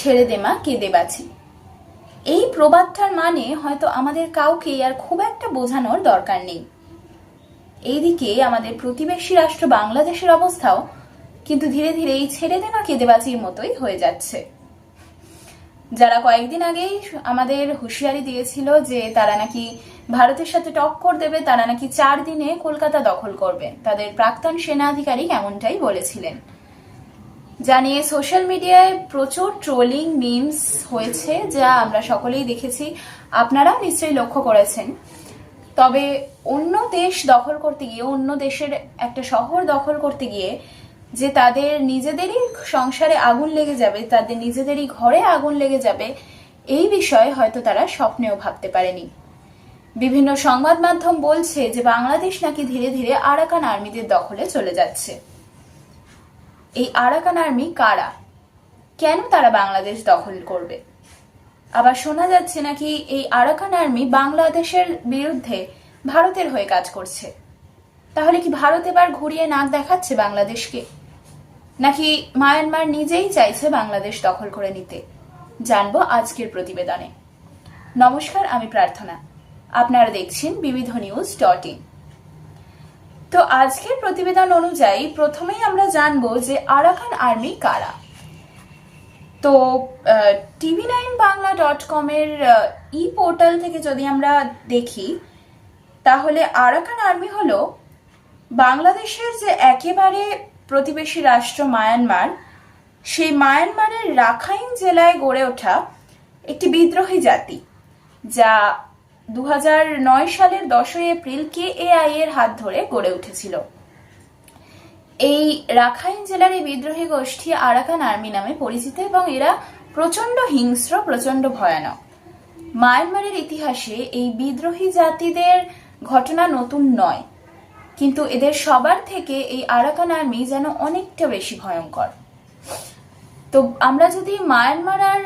ছেড়ে দেমা কেঁদে বাঁচি। এই প্রবাদটার মানে হয়তো আমাদের কাউকে আর খুব একটা বোঝানোর দরকার নেই। এইদিকে আমাদের প্রতিবেশী রাষ্ট্র বাংলাদেশের অবস্থাও কিন্তু ধীরে ধীরে এই ছেড়ে দেমা কেঁদে বাঁচির মতোই হয়ে যাচ্ছে। যারা কয়েকদিন আগেই আমাদের হুঁশিয়ারি দিয়েছিল যে তারা নাকি ভারতের সাথে টক্কর দেবে, তারা নাকি চার দিনে কলকাতা দখল করবে। তাদের প্রাক্তন সেনা আধিকারিক এমনটাই বলেছিলেন। জানিয়ে সোশ্যাল মিডিয়ায় প্রচুর ট্রোলিং মিমস হয়েছে যা আমরা সকলেই দেখেছি। আপনারাও নিশ্চয়ই লক্ষ্য করেছেন। তবে অন্য দেশ দখল করতে গিয়ে, অন্য দেশের একটা শহর দখল করতে গিয়ে যে তাদের নিজেদেরই সংসারে আগুন লেগে যাবে, তাদের নিজেদেরই ঘরে আগুন লেগে যাবে, এই বিষয়ে হয়তো তারা স্বপ্নেও ভাবতে পারেনি। বিভিন্ন সংবাদ মাধ্যম বলছে যে, বাংলাদেশ নাকি ধীরে ধীরে আরাকান আর্মিদের দখলে চলে যাচ্ছে। এই আরাকান আর্মি কারা? কেন তারা বাংলাদেশ দখল করবে? আবার শোনা যাচ্ছে নাকি এই আরাকান আর্মি বাংলাদেশের বিরুদ্ধে ভারতের হয়ে কাজ করছে। তাহলে কি ভারত এবার ঘুরিয়ে নাক দেখাচ্ছে বাংলাদেশকে? নাকি মায়ানমার নিজেই চাইছে বাংলাদেশ দখল করে নিতে? জানব আজকের প্রতিবেদনে। নমস্কার, আমি প্রার্থনা। আপনারা দেখছেন বিবিধ নিউজ ডট ইন। তো আজকের প্রতিবেদন অনুযায়ী প্রথমেই আমরা জানব যে আরাকান আর্মি কারা। তো টিভি নাইন বাংলা ডট কমের ই পোর্টাল থেকে যদি আমরা দেখি, তাহলে আরাকান আর্মি হলো বাংলাদেশের যে একেবারে প্রতিবেশী রাষ্ট্র মায়ানমার, সেই মায়ানমারের রাখাইন জেলায় গড়ে ওঠা একটি বিদ্রোহী জাতি, যা দু সালের দশই এপ্রিল কে এআই এর হাত ধরে গড়ে উঠেছিল। এই রাখাইন জেলার এই বিদ্রোহী গোষ্ঠী আরাকান আর্মি নামে পরিচিত এবং এরা প্রচণ্ড হিংস্র প্রচণ্ড ভয়ানক। মায়ানমারের ইতিহাসে এই বিদ্রোহী জাতিদের ঘটনা নতুন নয়, কিন্তু এদের সবার থেকে এই আরাকান আর্মি যেন অনেকটা বেশি ভয়ঙ্কর। তো আমরা যদি মায়ানমার আর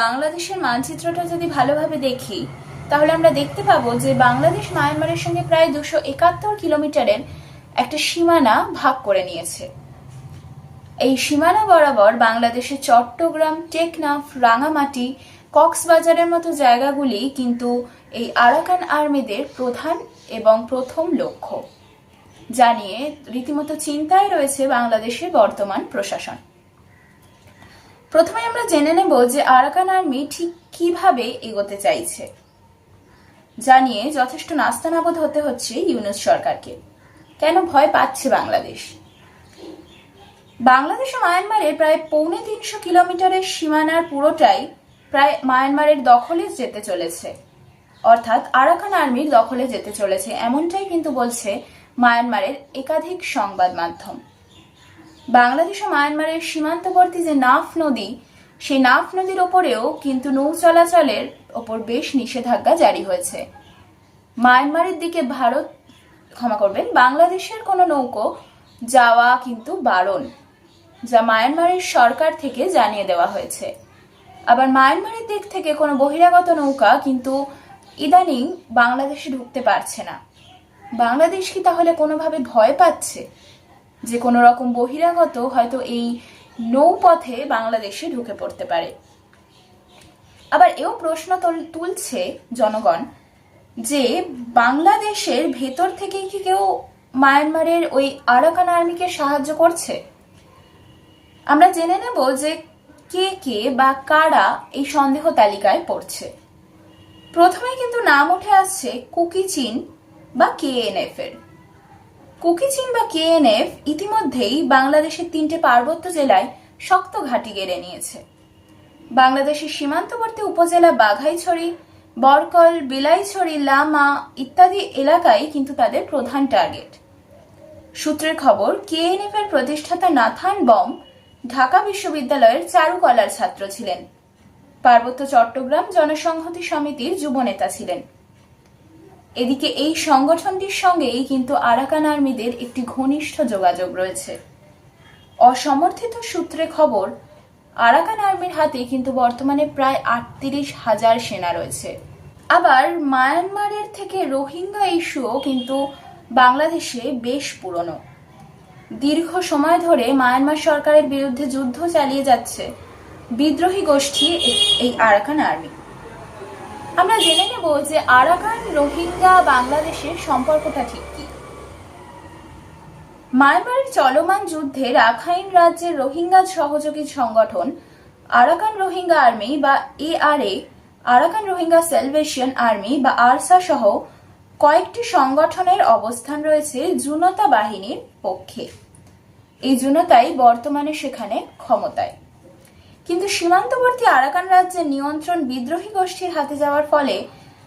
বাংলাদেশের মানচিত্রটা যদি ভালোভাবে দেখি তাহলে আমরা দেখতে পাবো যে বাংলাদেশ মায়ানমারের সঙ্গে প্রায় দুশো একাত্তর কিলোমিটারের একটা সীমানা ভাগ করে নিয়েছে। এই সীমানা বরাবর বাংলাদেশের চট্টগ্রাম, টেকনাফ, রাঙামাটি, কক্সবাজারের মতো জায়গাগুলি কিন্তু এই আরাকান আর্মিদের প্রধান এবং প্রথম লক্ষ্য জানিয়ে রীতিমতো চিন্তায় রয়েছে বাংলাদেশের বর্তমান প্রশাসন। প্রথমে আমরা জেনে নেব যে আরাকান আর্মি ঠিক কীভাবে এগোতে চাইছে। জানিয়ে যথেষ্ট নাস্তানাবোধ হতে হচ্ছে ইউনুস সরকারকে। কেন ভয় পাচ্ছে বাংলাদেশ? বাংলাদেশ ও মায়ানমারের প্রায় পৌনে তিনশো কিলোমিটারের সীমানার পুরোটাই প্রায় মায়ানমারের দখলে যেতে চলেছে। অর্থাৎ আরাকান আর্মির দখলে যেতে চলেছে, এমনটাই কিন্তু বলছে মায়ানমারের একাধিক সংবাদ মাধ্যম। বাংলাদেশ ও মায়ানমারের সীমান্তবর্তী যে নাফ নদী সেই নাফ নদীর ওপরেও কিন্তু নৌ চলাচলের ওপর বেশ নিষেধাজ্ঞা জারি হয়েছে। মায়ানমারের দিকে ভারত, ক্ষমা করবেন, বাংলাদেশের কোনো নৌকো যাওয়া কিন্তু বারণ, যা মায়ানমারের সরকার থেকে জানিয়ে দেওয়া হয়েছে। আবার মায়ানমারের দিক থেকে কোনো বহিরাগত নৌকা কিন্তু ইদানিং বাংলাদেশে ঢুকতে পারছে না। বাংলাদেশ কি তাহলে কোনোভাবে ভয় পাচ্ছে? যে কোনো রকম বহিরাগত হয়তো এই নৌপথে বাংলাদেশে ঢুকে পড়তে পারে। আবার এও প্রশ্ন তুল- তুলছে জনগণ যে বাংলাদেশের ভেতর থেকে কি কেউ মায়ানমারের ওই আরাকান আর্মিকে সাহায্য করছে? আমরা জেনে নেব যে কে কে বা কারা এই সন্দেহ তালিকায় পড়ছে। প্রথমে কিন্তু নাম উঠে আসছে কুকি চীন বা কে কেএনএফ এর। কুকি চীন বা কেএনএফ ইতিমধ্যেই বাংলাদেশের তিনটে পার্বত্য জেলায় শক্ত ঘাঁটি গেড়ে নিয়েছে। বাংলাদেশের সীমান্তবর্তী উপজেলা বাঘাইছড়ি, বরকল, বিলাইছড়ি, লামা ইত্যাদি এলাকায় কিন্তু তাদের প্রধান টার্গেট। সূত্রের খবর কেএনএফ এর প্রতিষ্ঠাতা নাথান বম ঢাকা বিশ্ববিদ্যালয়ের চারুকলার ছাত্র ছিলেন। পার্বত্য চট্টগ্রাম জনসংহতি সমিতির যুবনেতা ছিলেন। এদিকে এই সংগঠনটির সঙ্গেই কিন্তু আরাকান আর্মিদের একটি ঘনিষ্ঠ যোগাযোগ রয়েছে। অসমর্থিত সূত্রে খবর, আরাকান আর্মির হাতে কিন্তু বর্তমানে প্রায় আটত্রিশ হাজার সেনা রয়েছে। আবার মায়ানমারের থেকে রোহিঙ্গা ইস্যুও কিন্তু বাংলাদেশে বেশ পুরনো। দীর্ঘ সময় ধরে মায়ানমার সরকারের বিরুদ্ধে যুদ্ধ চালিয়ে যাচ্ছে বিদ্রোহী গোষ্ঠী এই আরাকান আর্মি। আমরা জেনে নেব যে আরাকান রোহিঙ্গা বাংলাদেশের সম্পর্কটা ঠিক কি। মায়ানমারের চলমান যুদ্ধে রাখাইন রাজ্যের রোহিঙ্গা সহযোগী সংগঠন আরাকান রোহিঙ্গা আর্মি বা ARA Arakan Rohingya salvation army বা আরসা সহ কয়েকটি সংগঠনের অবস্থান রয়েছে জুনতা বাহিনীর পক্ষে। এই জুনতাই বর্তমানে সেখানে ক্ষমতায়। কিন্তু সীমান্তবর্তী আরাকান রাজ্যের নিয়ন্ত্রণ বিদ্রোহী গোষ্ঠীর হাতে যাওয়ার ফলে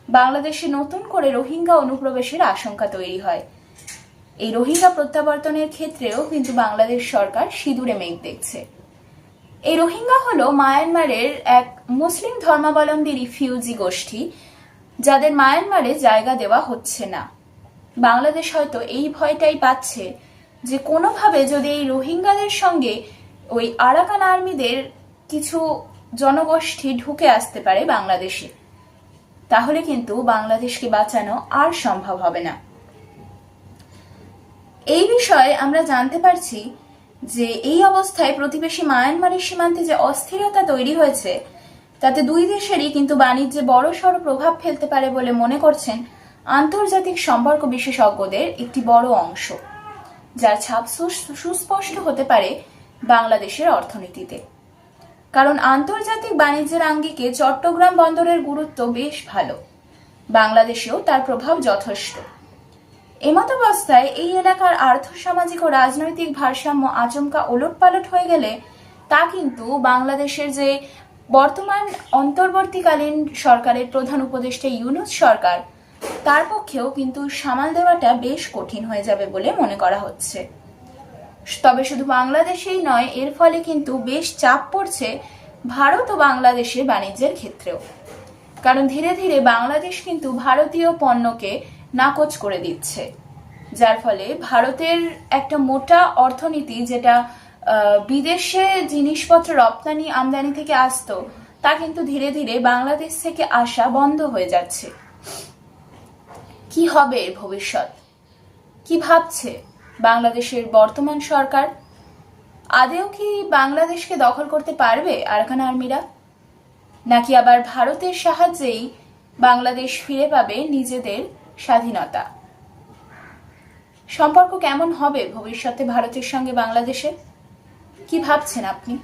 বাংলাদেশে নতুন করে রোহিঙ্গা অনুপ্রবেশের আশঙ্কা তৈরি হয়। এই রোহিঙ্গা প্রত্যাবর্তনের ক্ষেত্রেও কিন্তু বাংলাদেশ সরকার সিঁদুরে মেঘ দেখছে। এই রোহিঙ্গা হল মায়ানমারের এক মুসলিম ধর্মাবলম্বী রিফিউজি গোষ্ঠী, যাদের মায়ানমারে জায়গা দেওয়া হচ্ছে না। বাংলাদেশ হয়তো এই ভয়টাই পাচ্ছে যে কোনোভাবে যদি এই রোহিঙ্গাদের সঙ্গে ওই আরাকান আর্মিদের কিছু জনগোষ্ঠী ঢুকে আসতে পারে বাংলাদেশে। তাহলে কিন্তু বাংলাদেশকে বাঁচানো আর সম্ভব হবে না। এই বিষয়ে আমরা জানতে পারছি যে এই অবস্থায় প্রতিবেশী মায়ানমারের সীমান্তে যে অস্থিরতা তৈরি হয়েছে, তাতে দুই দেশেরই কিন্তু বাণিজ্যে বড় সড় প্রভাব ফেলতে পারে বলে মনে করছেন আন্তর্জাতিক সম্পর্ক বিশেষজ্ঞদের একটি বড় অংশ, যার ছাপ সুস্পষ্ট হতে পারে বাংলাদেশের অর্থনীতিতে। কারণ আন্তর্জাতিক বাণিজ্যের আঙ্গিকে চট্টগ্রাম বন্দরের গুরুত্ব বেশ ভালো। বাংলাদেশেও তার প্রভাব যথেষ্ট। এমতাবস্থায় এই এলাকার আর্থসামাজিক ও রাজনৈতিক ভারসাম্য আচমকা ওলটপালট হয়ে গেলে তা কিন্তু বাংলাদেশের যে বর্তমান অন্তর্বর্তীকালীন সরকারের প্রধান উপদেষ্টা ইউনুস সরকার, তার পক্ষেও কিন্তু সামাল দেওয়াটা বেশ কঠিন হয়ে যাবে বলে মনে করা হচ্ছে। তবে শুধু বাংলাদেশেই নয়, এর ফলে কিন্তু বেশ চাপ পড়ছে ভারত ও বাংলাদেশের বাণিজ্যের ক্ষেত্রেও। কারণ ধীরে ধীরে বাংলাদেশ কিন্তু ভারতীয় পণ্যকে নাকচ করে দিচ্ছে। যার ফলে ভারতের একটা মোটা অর্থনীতি যেটা বিদেশে জিনিসপত্র রপ্তানি আমদানি থেকে আসতো, তা কিন্তু ধীরে ধীরে বাংলাদেশ থেকে আসা বন্ধ হয়ে যাচ্ছে। কি হবে এর ভবিষ্যৎ? কি ভাবছে? বাংলাদেশের বর্তমান সরকার। আদেও কি বাংলাদেশকে দখল করতে পারবে আরাকান আর্মিরা? নাকি আবার ভারতের সাহায্যেই বাংলাদেশ ফিরে পাবে নিজেদের স্বাধীনতা? সম্পর্ক কেমন হবে ভবিষ্যতে ভারতের সঙ্গে বাংলাদেশে কি ভাবছেন আপনি?